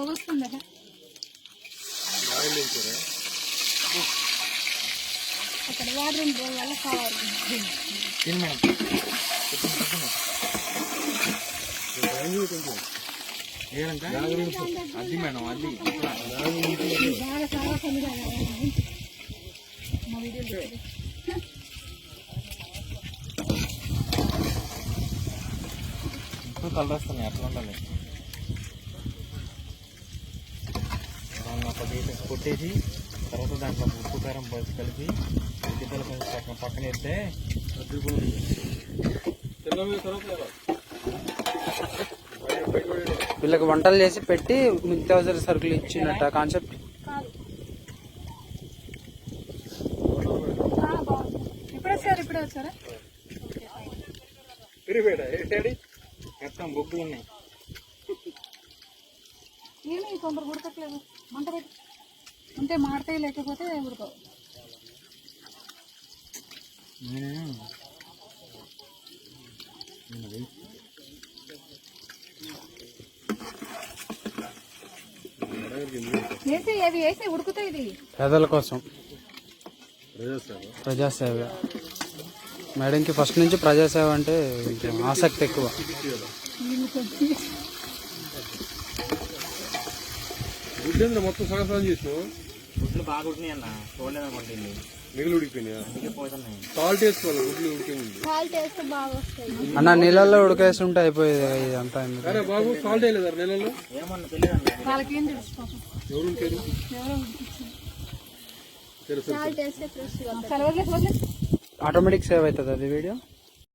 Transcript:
పొగొస్తుంది అక్కడ వాటర్ ఉండే వల్ల కావాలి. అది మేడం అది చాలా ఇప్పుడు కలర్ వస్తున్నాయి అట్లా ఉండాలి. గీత కొట్టేసి తర్వాత దాంట్లో ఉప్పు కారం పసుపు కలిపి ఉద్దిపల్ల కొంచెం పక్కన పక్కన వేస్తే. వీళ్ళకి వంటలు చేసి పెట్టి నిత్యావసర సరుకులు ఇచ్చినట్టు ఆ కాన్సెప్ట్? ఇప్పుడే వచ్చారు? మొత్తం బొగ్గులు ఉన్నాయి. ఏమి తొందర ఉడకట్లేదు. మంట పెట్టి ఉంటే మాడతాయి లేకపోతే ఉడకవు. నేను ఉన్నది. వేసి అవి వేసి ఉడుకుతాయి ఇది? పేదల కోసం. ప్రజాసేవ. మేడంకి ఫస్ట్ నుంచి ప్రజాసేవ అంటే ఆసక్తి ఎక్కువ వీళ్ళు కొంచెం గుడ్డేంద్ర మొత్తం సగం సగం చేసినావు? గుడ్లు బాగా ఉడినాయి అన్న. చూడలేదు అనుకుంటుంది మిగిలి ఉడికిపోయినాయా? సాల్ట్ వేసుకోవాలి? గుడ్లు ఉడికే ముందు అన్న నీళ్ళల్లో ఉడకేసి ఉంటే అయిపోయేది ఇదంతా ఎందుకు? అరే బాబు సాల్ట్ వేయలేదా నెలలో ఏమన్నా తెలియదు వాళ్ళకి ఏం తెలుసు పాపం. ఎవరు ఉంటారు ఆటోమేటిక్ సేవ్ అవుతుంది అది వీడియో?